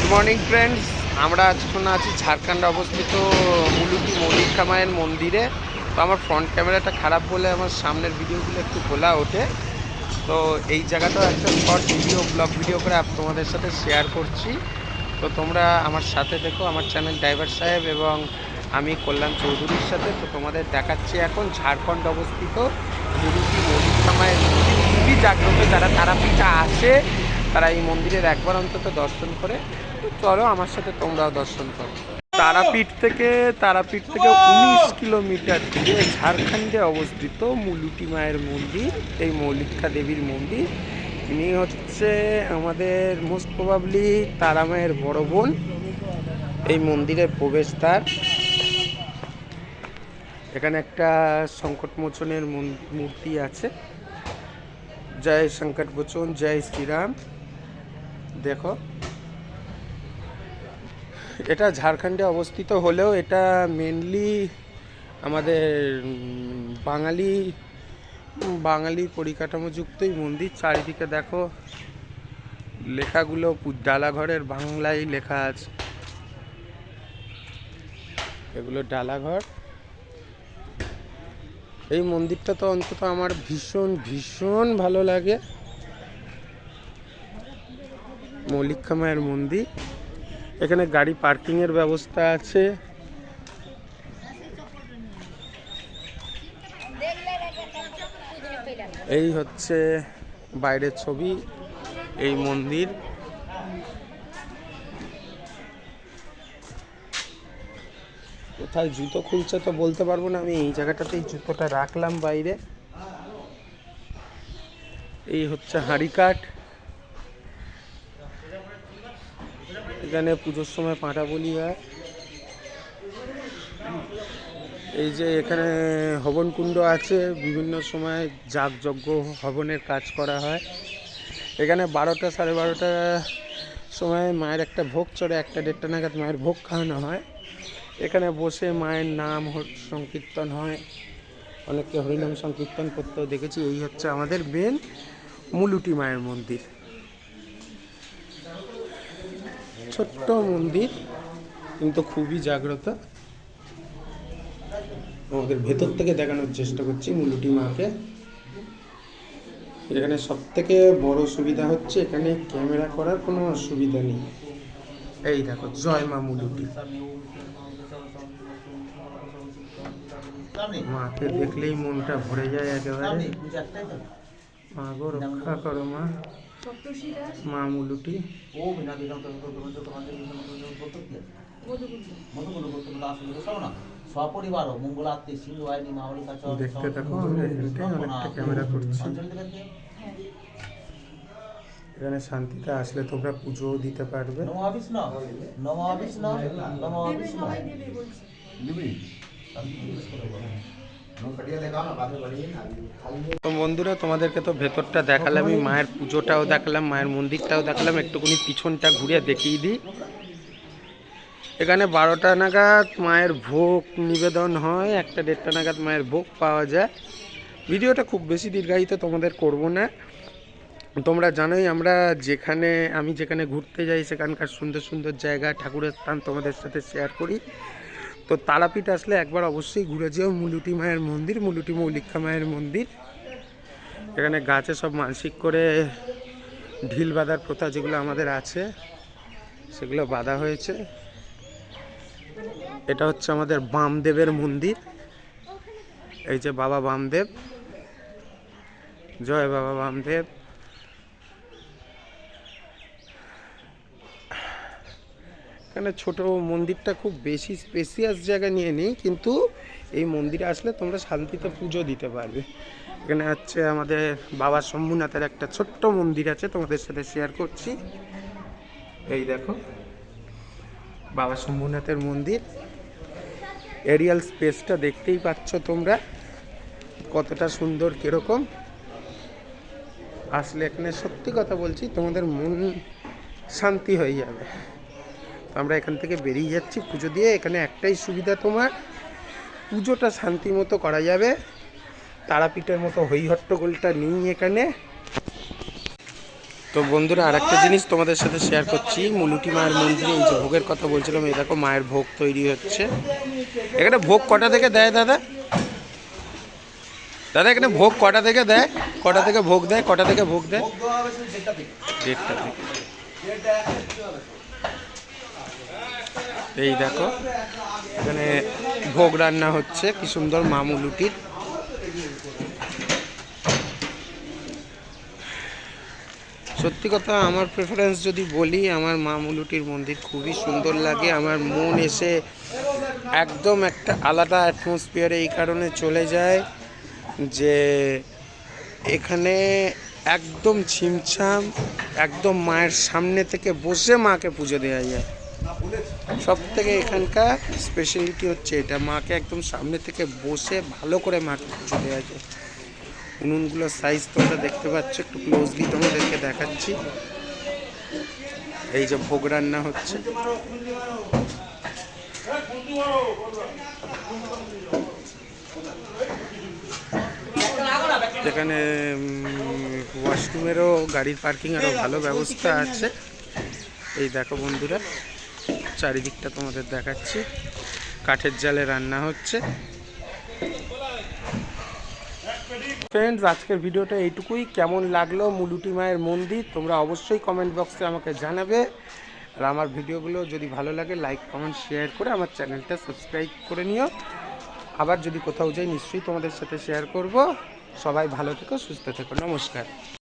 Good morning friends আমরা আজ এখন আছি ঝাড়খণ্ডে অবস্থিত মুলুকি মল্লিকা মায়ের মন্দিরে। তো আমার ফ্রন্ট ক্যামেরাটা খারাপ বলে আমার সামনের ভিডিওগুলো একটু খোলা ওঠে। তো এই জায়গাটাও একটা শর্ট ভিডিও ব্লগ ভিডিও করে তোমাদের সাথে শেয়ার করছি। তো তোমরা আমার সাথে দেখো, আমার চ্যানেল ড্রাইভার সাহেব এবং আমি কল্যাণ চৌধুরীর সাথে। তো তোমাদের দেখাচ্ছি এখন ঝাড়খণ্ড অবস্থিত মুলুকি মল্লিকা মায়ের মন্দির। খুবই জাগ্রত যারা তারাপীঠে আসে, তারা এই মন্দিরের একবার অন্তত দর্শন করে। চলো আমার সাথে তোমরাও দর্শন করো। তারাপীঠ থেকে তারাপীঠ থেকে উনিশ কিলোমিটার দূরে ঝাড়খণ্ডে অবস্থিত মুলুটি মায়ের মন্দির, এই মৌলিকা দেবীর মন্দির। ইনি হচ্ছে আমাদের মোস্ট প্রবাবলি তারা মায়ের বড় বোন, এই মন্দিরের প্রবেশদ্বার। এখানে একটা সংকটমোচনের মূর্তি আছে। জয় সংকট মোচন জয় শ্রীরাম। দেখো এটা ঝাড়খণ্ডে অবস্থিত হলেও এটা মেনলি আমাদের বাঙালি বাঙালি পরিকাঠামোযুক্তই মন্দির। চারিদিকে দেখো, লেখাগুলো ডালাঘরের বাংলায় লেখা আছে। এগুলো ডালাঘর। এই মন্দিরটা তো অন্তত আমার ভীষণ ভীষণ ভালো লাগে। মৌলিকা মায়ের মন্দির। এখানে গাড়ি পার্কিংয়ের ব্যবস্থা আছে। এই হচ্ছে বাইরের ছবি, এই মন্দির। কোথায় জুতো খুলছে তো বলতে পারব না, আমি এই জায়গাটাতেই জুতোটা রাখলাম বাইরে। এই হচ্ছে হাঁড়ি কাঠ। এখানে পুজোর সময় পাঁঠা বলি হয়। এই যে এখানে হবন কুণ্ড আছে, বিভিন্ন সময় যাগযজ্ঞ হবনের কাজ করা হয়। এখানে বারোটা সাড়ে বারোটা সময় মায়ের একটা ভোগ চড়ে, একটা দেড়টা নাগাদ মায়ের ভোগ খাওয়ানো হয়। এখানে বসে মায়ের নাম সংকীর্তন হয়। অনেককে হরিনাম সংকীর্তন করতেও দেখেছি। এই হচ্ছে আমাদের মেন মুলুটি মায়ের মন্দির। ছোট্ট মন্দির। কিন্তু খুবই জাগ্রত। আমাদের ভেতর থেকে দেখানোর চেষ্টা করছি মুলুটি মাকে। এখানে সব থেকে বড় সুবিধা হচ্ছে এখানে ক্যামেরা করার কোনো অসুবিধা নেই। এই দেখো, জয় মা মুলুটি। মাকে দেখলেই মনটা ভরে যায় একেবারে। মা গো রক্ষা করো মা মা মুলুটি সপরিবার মঙ্গলাত্মী সিন্ধু বাহিনী মাওলি কাছে দেখতে থাকো আমরা এখানটায় অনেকটা ক্যামেরা করছি এখানে শান্তিতে আসলে তোমরা পুজোও দিতে পারবে নমো বিষ্ণু নমো বিষ্ণু নমো বিষ্ণু তো বন্ধুরা, তোমাদেরকে তো ভেতরটা দেখালাম মায়ের পুজোটাও দেখালাম, মায়ের মন্দিরটাও দেখালাম একটুখানি পিছনটা ঘুরে দেখিয়ে দিই। এখানে বারোটা নাগাদ মায়ের ভোগ নিবেদন হয়, একটা দেড়টা নাগাদ মায়ের ভোগ পাওয়া যায়। ভিডিওটা খুব বেশি দীর্ঘায়িত তোমাদের করব না। তোমরা জানোই, আমরা যেখানে, আমি যেখানে ঘুরতে যাই, সেখানকার সুন্দর সুন্দর জায়গা, ঠাকুরের স্থান তোমাদের সাথে শেয়ার করি। তো তারাপীঠ আসলে একবার অবশ্যই ঘুরে যেও। মুলুটি মায়ের মন্দির, মুলুটি মৌলিকা মায়ের মন্দির। এখানে গাছে সব মানসিক করে ঢিল বাঁধার প্রথা যেগুলো আমাদের আছে, সেগুলো বাঁধা হয়েছে। এটা হচ্ছে আমাদের বামদেবের মন্দির। এই যে বাবা বামদেব। জয় বাবা বামদেব। এখানে ছোট মন্দিরটা খুব বেশি স্পেসিয়াস জায়গা নিয়ে নেই, কিন্তু এই মন্দিরে আসলে তোমরা শান্তিতে পুজো দিতে পারবে। এখানে হচ্ছে আমাদের বাবা শম্ভুনাথের একটা ছোট্ট মন্দির আছে, তোমাদের সাথে শেয়ার করছি। এই দেখো, বাবা শম্ভুনাথের মন্দির। এরিয়াল স্পেসটা দেখতেই পাচ্ছ তোমরা, কতটা সুন্দর, কীরকম। আসলে এখানে সত্যি কথা বলছি, তোমাদের মন শান্তি হয়ে যাবে। আমরা এখান থেকে বেরিয়ে যাচ্ছি। পুজো দিয়ে এখানে একটাই সুবিধা তোমার, পুজোটা শান্তি মতো করা যাবে। তারাপীঠের মতো হই হট্টগোলটা নেই এখানে। তো বন্ধুরা, আরেকটা জিনিস তোমাদের সাথে শেয়ার করছি। মুলুটি মায়ের মন্দিরে এই যে ভোগের কথা বলছিলাম, এই দেখো মায়ের ভোগ তৈরি হচ্ছে। এখানে ভোগ কটা থেকে দেয় দাদা? দাদা, এখানে ভোগ কটা থেকে দেয়? কটা থেকে ভোগ দেয়? কটা থেকে ভোগ দেয়? দেড়টা থেকে দেড়টা থেকে দেড়টা একটা কিছু হবে এই দেখো, এখানে ভোগ রান্না হচ্ছে, কি সুন্দর মা মুলুটির সত্যি কথা, আমার প্রেফারেন্স যদি বলি, আমার মা মুলুটির মন্দির খুবই সুন্দর লাগে। আমার মন এসে একদম একটা আলাদা অ্যাটমসফিয়ারে এই কারণে চলে যায় যে এখানে একদম ছিমছাম একদম মায়ের সামনে থেকে বসে মাকে পুজো দেওয়া যায়। সব থেকে এখানকার স্পেশালিটি হচ্ছে এটা। মাকে একদম সামনে থেকে বসে ভালো করে মাকে পুজো দেওয়া উনুনগুলোর সাইজ তোমরা দেখতে পাচ্ছ, একটু ক্লোজলি তোমাদেরকে দেখাচ্ছি। এই যে ভোগ রান্না হচ্ছে। এখানে ওয়াশরুমেরও গাড়ির পার্কিংয়েরও ভালো ব্যবস্থা আছে। এই দেখো বন্ধুরা। চারিদিকটা তোমাদের দেখাচ্ছি। কাঠের জালে রান্না হচ্ছে। ফ্রেন্ডস আজকের ভিডিওটা এইটুকুই। কেমন লাগল মুলুটি মায়ের মন্দির? তোমরা অবশ্যই কমেন্ট বক্সে আমাকে জানাবে। আর আমার ভিডিওগুলো যদি ভালো লাগে লাইক কমেন্ট শেয়ার করে আমার চ্যানেলটা সাবস্ক্রাইব করে নিও। আবার যদি কোথাও যাই, নিশ্চয়ই তোমাদের সাথে শেয়ার করব। সবাই ভালো থেকো, সুস্থ থেকো। নমস্কার।